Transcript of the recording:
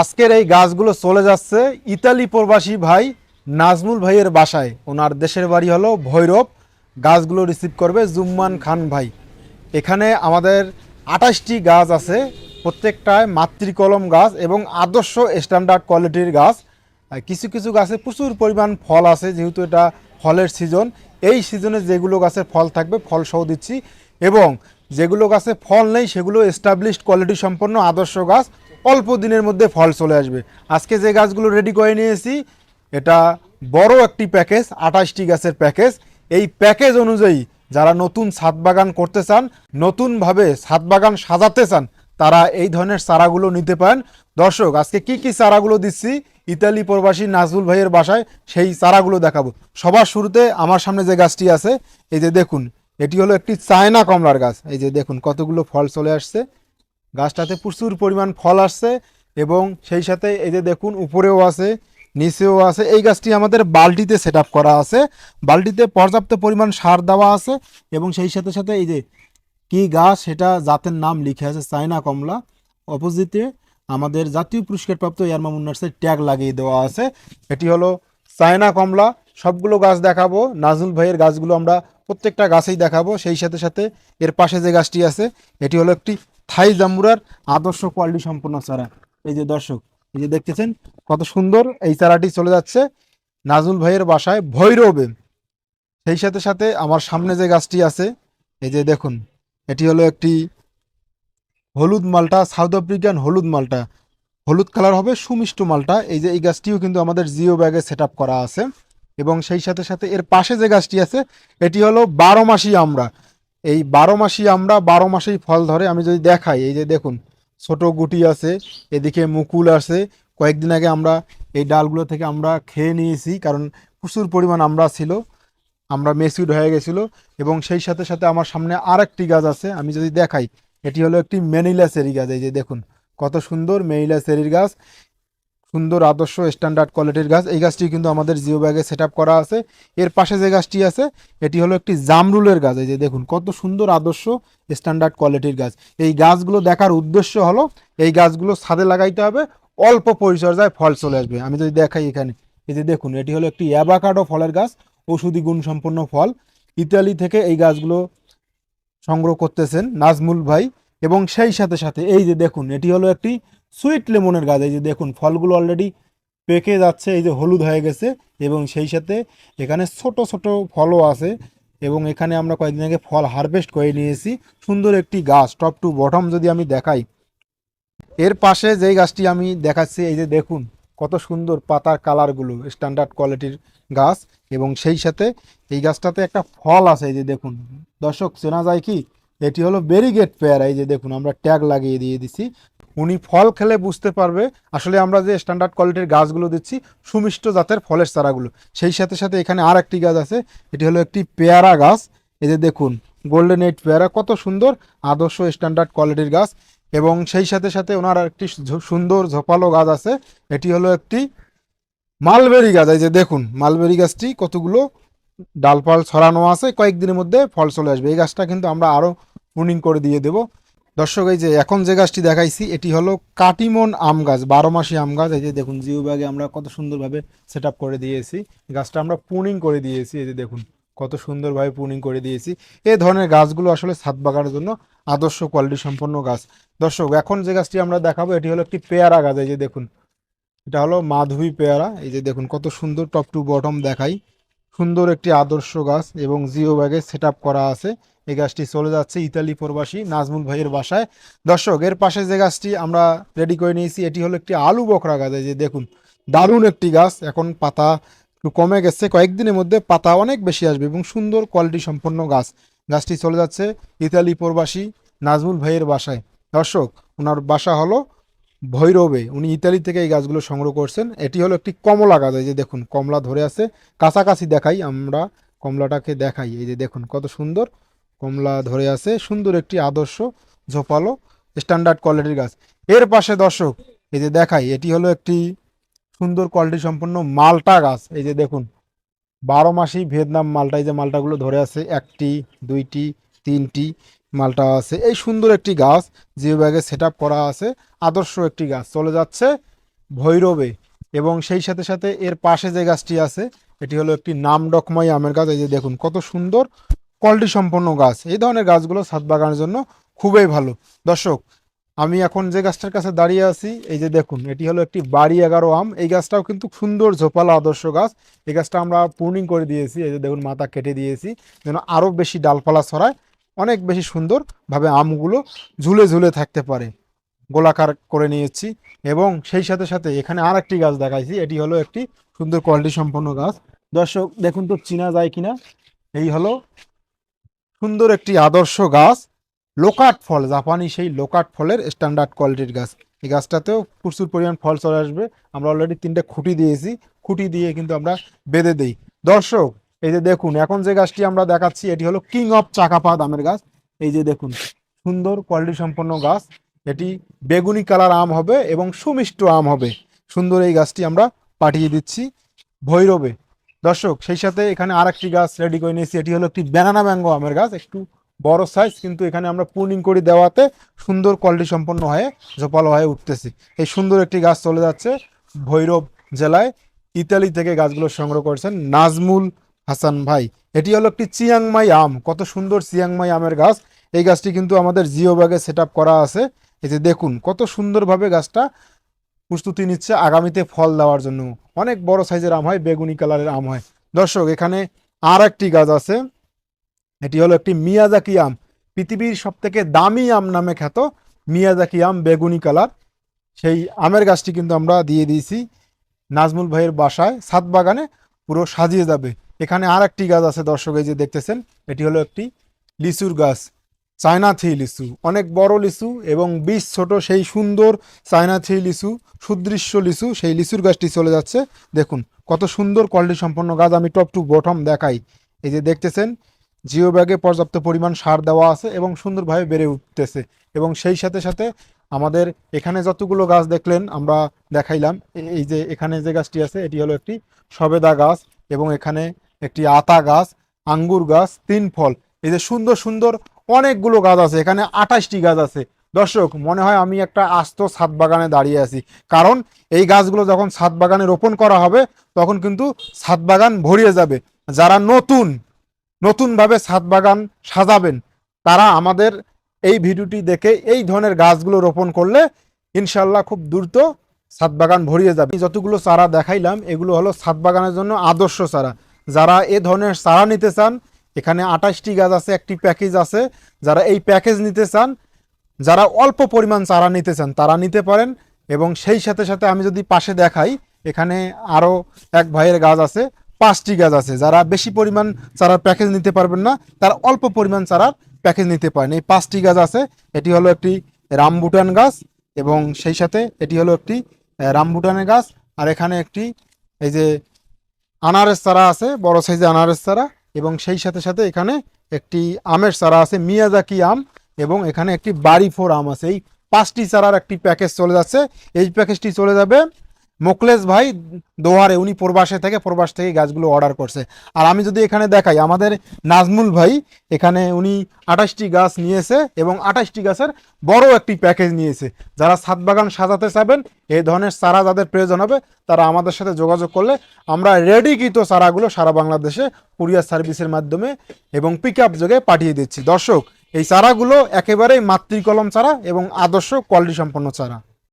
আজকের এই গাছগুলো চলে যাচ্ছে ইতালি প্রবাসী ভাই নাজমুল ভাইয়ের বাসায়। ওনার দেশের বাড়ি হলো ভৈরব। গাছগুলো রিসিভ করবে জুম্মান খান ভাই। এখানে আমাদের আঠাশটি গাছ আছে, প্রত্যেকটায় মাতৃকলম গাছ এবং আদর্শ স্ট্যান্ডার্ড কোয়ালিটির গাছ। কিছু কিছু গাছে প্রচুর পরিমাণ ফল আছে, যেহেতু এটা ফলের সিজন এই সিজনে যেগুলো গাছের ফল থাকবে, ফল সহ দিচ্ছি। এবং যেগুলো গাছে ফল নেই, সেগুলো এস্টাবলিশড কোয়ালিটি সম্পন্ন আদর্শ গাছ। অল্প দিনের মধ্যে ফল চলে আসবে। আজকে যে গাছগুলো রেডি করে নিয়েছি, এটা বড় একটি প্যাকেজ, আঠাশটি গাছের প্যাকেজ। এই প্যাকেজ অনুযায়ী যারা নতুন ছাদ বাগান করতে চান, নতুনভাবে ছাদ বাগান সাজাতে চান, তারা এই ধরনের চারাগুলো নিতে পারেন। দর্শক, আজকে কি কি চারাগুলো দিচ্ছি, ইতালি প্রবাসী নাজরুল ভাইয়ের বাসায় সেই চারাগুলো দেখাবো। সবার শুরুতে আমার সামনে যে গাছটি আছে, এই যে দেখুন, এটি হলো একটি চায়না কমলার গাছ। এই যে দেখুন, কতগুলো ফল চলে আসছে। গাছটাতে প্রচুর পরিমাণ ফল আসছে এবং সেই সাথে এই যে দেখুন, উপরেও আছে, নিচেও আছে। এই গাছটি আমাদের বালটিতে সেট করা আছে। বালটিতে পর্যাপ্ত পরিমাণ সার দেওয়া আছে এবং সেই সাথে সাথে এই যে কি গাছ সেটা জাতের নাম লিখে আছে চায়না কমলা। অপোজিটে আমাদের জাতীয় পুরস্কারপ্রাপ্ত ইয়ারমা মুন্নার্সের ট্যাগ লাগিয়ে দেওয়া আছে। এটি হলো চায়না কমলা। সবগুলো গাছ দেখাবো। নাজুল ভাইয়ের গাছগুলো আমরা প্রত্যেকটা গাছেই দেখাবো। সেই সাথে সাথে এর পাশে যে গাছটি আছে, এটি হলো একটি থাই জাম্বুরার আদর্শ কোয়ালিটি সম্পন্ন চারা। এই যে দর্শক, এই যে দেখতেছেন, কত সুন্দর এই চারাটি চলে যাচ্ছে নাজুল ভাইয়ের বাসায় ভৈরবে। সেই সাথে সাথে আমার সামনে যে গাছটি আছে, এই যে দেখুন, এটি হলো একটি হলুদ মালটা, সাউথ আফ্রিকান হলুদ মালটা। হলুদ কালার হবে সুমিষ্ট মালটা। এই যে এই গাছটিও কিন্তু আমাদের জিও ব্যাগে সেট করা আছে। এবং সেই সাথে সাথে এর পাশে যে গাছটি আছে, এটি হলো বারো মাসি আমরা এই বারো মাসি আমরা বারো মাসেই ফল ধরে। আমি যদি দেখাই, এই যে দেখুন, ছোট গুটি আছে, এদিকে মুকুল আছে। কয়েকদিন আগে আমরা এই ডালগুলো থেকে আমরা খেয়ে নিয়েছি, কারণ প্রচুর পরিমাণ আমরা ছিল আমরা মেসিউড হয়ে গেছিল এবং সেই সাথে সাথে আমার সামনে আর একটি গাছ আছে। আমি যদি দেখাই, এটি হলো একটি মেনিলা সেরি গাছ। এই যে দেখুন, কত সুন্দর মেনিলা সেরির গাছ। সুন্দর আদর্শ স্ট্যান্ডার্ড কোয়ালিটির গাছ। এই গাছটি কিন্তু আমাদের জিও ব্যাগে সেট করা আছে। এর পাশে যে গাছটি আছে, এটি হলো একটি জামরুলের গাছ। এই যে দেখুন, কত সুন্দর আদর্শ স্ট্যান্ডার্ড কোয়ালিটির গাছ। এই গাছগুলো দেখার উদ্দেশ্য হলো, এই গাছগুলো ছাদে লাগাইতে হবে, অল্প পরিচর্যায় ফল চলে আসবে। আমি যদি দেখাই এখানে, এই যে দেখুন, এটি হলো একটি অ্যাভাকাডো ফলের গাছ, ঔষধি গুণসম্পন্ন ফল। ইতালি থেকে এই গাছগুলো সংগ্রহ করতেছেন নাজমুল ভাই। এবং সেই সাথে সাথে, এই যে দেখুন, এটি হলো একটি সুইট লেমনের গাছ, এই যে দেখুন, ফলগুলো অলরেডি পেকে যাচ্ছে, এই যে হলুদ হয়ে গেছে এবং সেই সাথে এখানে ছোট ছোট ফলও আছে এবং এখানে আমরা কয়েকদিন আগে ফল হারভেস্ট করে নিয়েছি। সুন্দর একটি গাছ টপ টু বটম যদি আমি দেখাই। এর পাশে যেই গাছটি আমি দেখাচ্ছি, এই যে দেখুন, কত সুন্দর পাতার কালারগুলো স্ট্যান্ডার্ড কোয়ালিটির গাছ এবং সেই সাথে এই গাছটাতে একটা ফল আছে, এই যে দেখুন। দর্শক, চেনা যায় কি? এটি হলো বেরিগেট পেয়ারা, এই যে দেখুন, আমরা ট্যাগ লাগিয়ে দিয়ে দিছি। উনি ফল খেলে বুঝতে পারবে। আসলে আমরা যে স্ট্যান্ডার্ড কোয়ালিটির গাছগুলো দিচ্ছি, সুমিষ্ট জাতের ফলের চারাগুলো। সেই সাথে সাথে এখানে আর একটি গাছ আছে, এটি হলো একটি পেয়ারা গাছ। এই যে দেখুন গোল্ডেন এইট পেয়ারা কত সুন্দর, আদর্শ স্ট্যান্ডার্ড কোয়ালিটির গাছ। এবং সেই সাথে সাথে ওনার একটি সুন্দর ঝোপালো গাছ আছে, এটি হলো একটি মালবেরি গাছ। এই যে দেখুন মালবেরি গাছটি কতগুলো ডালপাল ছড়ানো আছে, কয়েকদিনের মধ্যে ফল চলে আসবে। এই গাছটা কিন্তু আমরা আরও প্রুনিং করে দিয়ে দেব। দর্শক, এই যে এখন যে গাছটি দেখাইছি, এটি হলো কাটিমন আম গাছ, বারো মাসি আম গাছ। এই যে দেখুন জিও ব্যাগে আমরা কত সুন্দরভাবে সেট করে দিয়েছি। গাছটা আমরা পুনিং করে দিয়েছি, এই যে দেখুন, কত সুন্দরভাবে পুনিং করে দিয়েছি। এই ধরনের গাছগুলো আসলে ছাদ বাগানের জন্য আদর্শ কোয়ালিটি সম্পন্ন গাছ। দর্শক, এখন যে গাছটি আমরা দেখাবো, এটি হলো একটি পেয়ারা গাছ, এই যে দেখুন। এটা হলো মাধবী পেয়ারা, এই যে দেখুন, কত সুন্দর টপ টু বটম দেখাই। সুন্দর একটি আদর্শ গাছ এবং জিও ব্যাগে সেট করা আছে। এই গাছটি চলে যাচ্ছে ইতালি প্রবাসী নাজমুল ভাইয়ের বাসায়। দর্শক, এর পাশে যে গাছটি আমরা রেডি করে নিয়েছি, এটি হলো একটি আলু বকরা গাছ। যে দেখুন, দারুণ একটি গাছ। এখন পাতা একটু কমে গেছে। কয়েকদিনের মধ্যে পাতা অনেক বেশি আসবে এবং সুন্দর কোয়ালিটি সম্পন্ন গাছ। গাছটি চলে যাচ্ছে ইতালি প্রবাসী নাজমুল ভাইয়ের বাসায়। দর্শক, ওনার বাসা হলো ভৈরবে। উনি ইতালি থেকে এই গাছগুলো সংগ্রহ করছেন। এটি হলো একটি কমলা গাছ। এই যে দেখুন, কমলা ধরে আছে। কাছাকাছি দেখাই, আমরা কমলাটাকে দেখাই। এই যে দেখুন, কত সুন্দর কমলা ধরে আছে, সুন্দর একটি আদর্শ ঝোপালো স্ট্যান্ডার্ড কোয়ালিটির গাছ। এর পাশে দর্শক, এই যে দেখাই, এটি হলো একটি সুন্দর কোয়ালিটি সম্পন্ন মালটা গাছ। এই যে দেখুন, বারো মাসি ভিয়েতনাম মালটা, এই যে মালটাগুলো ধরে আছে, একটি, দুইটি, তিনটি মালটা আছে। এই সুন্দর একটি গাছ জিও ব্যাগে সেট করা আছে, আদর্শ একটি গাছ। চলে যাচ্ছে ভৈরবে এবং সেই সাথে সাথে এর পাশে যে গাছটি আছে, এটি হলো একটি নামডকময় আমের গাছ। এই যে দেখুন, কত সুন্দর কোয়ালিটি সম্পন্ন গাছ। এই ধরনের গাছগুলো ছাদ বাগানের জন্য খুবই ভালো। দর্শক, আমি এখন যে গাছটার কাছে দাঁড়িয়ে আছি, এই যে দেখুন, এটি হলো একটি বাড়ি এগারো আম। এই গাছটাও কিন্তু সুন্দর ঝোপালো আদর্শ গাছ। এই গাছটা আমরা পূর্ণিং করে দিয়েছি, এই যে দেখুন, মাথা কেটে দিয়েছি, যেন আরও বেশি ডালপালা ছড়ায়, অনেক বেশি সুন্দরভাবে আমগুলো ঝুলে ঝুলে থাকতে পারে। গোলাকার করে নিয়েছি এবং সেই সাথে সাথে এখানে আর একটি গাছ দেখাইছি, এটি হলো একটি সুন্দর কোয়ালিটি সম্পন্ন গাছ। দর্শক, দেখুন তো, চিনা যায় কিনা? এই হলো সুন্দর একটি আদর্শ গাছ, লোকাট ফল, জাপানি সেই লোকাট ফলের স্ট্যান্ডার্ড কোয়ালিটির গাছ। এই গাছটাতেও প্রচুর পরিমাণ ফল চলে আসবে। আমরা অলরেডি তিনটে খুঁটি দিয়েছি। খুঁটি দিয়ে কিন্তু আমরা বেঁধে দিই। দর্শক, এই যে দেখুন, এখন যে গাছটি আমরা দেখাচ্ছি, এটি হলো কিং অফ চাকাপাত আমের গাছ। এই যে দেখুন, সুন্দর কোয়ালিটি সম্পন্ন গাছ। এটি বেগুনি কালার আম হবে এবং সুমিষ্ট আম হবে। সুন্দর এই গাছটি আমরা পাঠিয়ে দিচ্ছি ভৈরবে। দর্শক, সেই সাথে এখানে আর একটি গাছ রেডি করে নিয়েছি। এটি হলো একটি ব্যানানা ম্যাঙ্গো আমের গাছ, একটু বড় সাইজ কিন্তু এখানে আমরা পুর্নিং করে দেওয়াতে। সুন্দর কোয়ালিটি সম্পন্ন হয়ে, ঝোপালো হয়ে উঠতেছি। এই সুন্দর একটি গাছ চলে যাচ্ছে ভৈরব জেলায়। ইতালি থেকে গাছগুলো সংগ্রহ করেছেন নাজমুল হাসান ভাই। এটি হলো একটি চিয়াংমাই আম। কত সুন্দর চিয়াংমাই আমের গাছ। এই গাছটি কিন্তু আমাদের জিও ব্যাগে সেট করা আছে। এই যে দেখুন, কত সুন্দরভাবে গাছটা প্রস্তুতি নিচ্ছে আগামীতে ফল দেওয়ার জন্য। অনেক বড় সাইজের আম হয়, বেগুনি কালারের আম হয়। দর্শক, এখানে আর একটি গাছ আছে। এটি হলো একটি মিয়াজাকি আম। পৃথিবীর সব থেকে দামি আম নামে খ্যাত মিয়াজাকি আম বেগুনি কালার। সেই আমের গাছটি কিন্তু আমরা দিয়ে দিয়েছি। নাজমুল ভাইয়ের বাসায়, ছাদ বাগানে পুরো সাজিয়ে যাবে। এখানে আর একটি গাছ আছে, দর্শক, এই যে দেখতেছেন, এটি হলো একটি লিচুর গাছ। চায়না থ্রি লিচু অনেক বড় লিচু এবং বীজ ছোট সেই সুন্দর চায়না থ্রি লিচু সুদৃশ্য লিচু সেই লিচুর গাছটি চলে যাচ্ছে। দেখুন, কত সুন্দর কোয়ালিটি সম্পন্ন গাছ আমি টপ টু বটম দেখাই। এই যে দেখতেছেন, জিও ব্যাগে পর্যাপ্ত পরিমাণ সার দেওয়া আছে এবং সুন্দরভাবে বেড়ে উঠতেছে। এবং সেই সাথে সাথে আমাদের এখানে যতগুলো গাছ দেখলেন আমরা দেখাইলাম। এই যে এখানে যে গাছটি আছে, এটি হলো একটি সবেদা গাছ এবং এখানে একটি আতা গাছ, আঙ্গুর গাছ, তিন ফল। এই যে সুন্দর সুন্দর অনেকগুলো গাছ আছে, এখানে আঠাশটি গাছ আছে। দর্শক, মনে হয় আমি একটা আস্ত ছাদ বাগানে দাঁড়িয়ে আছি। কারণ এই গাছগুলো যখন ছাদ বাগানে রোপণ করা হবে, তখন কিন্তু ছাদ বাগান ভরিয়ে যাবে। যারা নতুন, নতুনভাবে ছাদ বাগান সাজাবেন, তারা আমাদের এই ভিডিওটি দেখে এই ধরনের গাছগুলো রোপণ করলে ইনশাল্লাহ খুব দ্রুত ছাদ বাগান ভরিয়ে যাবে। যতগুলো চারা দেখাইলাম, এগুলো হলো ছাদ বাগানের জন্য আদর্শ চারা। যারা এ ধরনের চারা নিতে চান এখানে আঠাশটি গাছ আছে, একটি প্যাকেজ আছে। যারা এই প্যাকেজ নিতে চান, যারা অল্প পরিমাণ চারা নিতে চান, তারা নিতে পারেন। এবং সেই সাথে সাথে আমি যদি পাশে দেখাই, এখানে আরও এক ভাইয়ের গাছ আছে, পাঁচটি গাছ আছে। যারা বেশি পরিমাণ চারার প্যাকেজ নিতে পারবেন না, তারা অল্প পরিমাণ চারার প্যাকেজ নিতে পারেন। এই পাঁচটি গাছ আছে, এটি হলো একটি রামবুটান গাছ এবং সেই সাথে এটি হলো একটি রামবুটানের গাছ। আর এখানে একটি, এই যে আনারের চারা আছে, বড় সাইজে আনারের চারা। এবং সেই সাথে সাথে এখানে একটি আমের চারা আছে, মিয়াজাকি আম, এবং এখানে একটি বাড়ি ফোর আম আছে। এই পাঁচটি চারার একটি প্যাকেজ চলে যাচ্ছে। এই প্যাকেজটি চলে যাবে মোকলেশ ভাই দোহারে, উনি প্রবাসে থেকে, প্রবাস থেকে গাছগুলো অর্ডার করছে। আর আমি যদি এখানে দেখাই, আমাদের নাজমুল ভাই এখানে উনি আঠাশটি গাছ নিয়েছে এবং আঠাশটি গাছের বড় একটি প্যাকেজ নিয়েছে। যারা ছাদ বাগান সাজাতে চাবেন এই ধরনের চারা যাদের প্রয়োজন হবে, তারা আমাদের সাথে যোগাযোগ করলে আমরা রেডিকৃত চারাগুলো সারা বাংলাদেশে কুরিয়ার সার্ভিসের মাধ্যমে এবং পিক আপ যোগে পাঠিয়ে দিচ্ছি। দর্শক, এই চারাগুলো একেবারেই মাতৃকলম চারা এবং আদর্শ কোয়ালিটি সম্পন্ন চারা।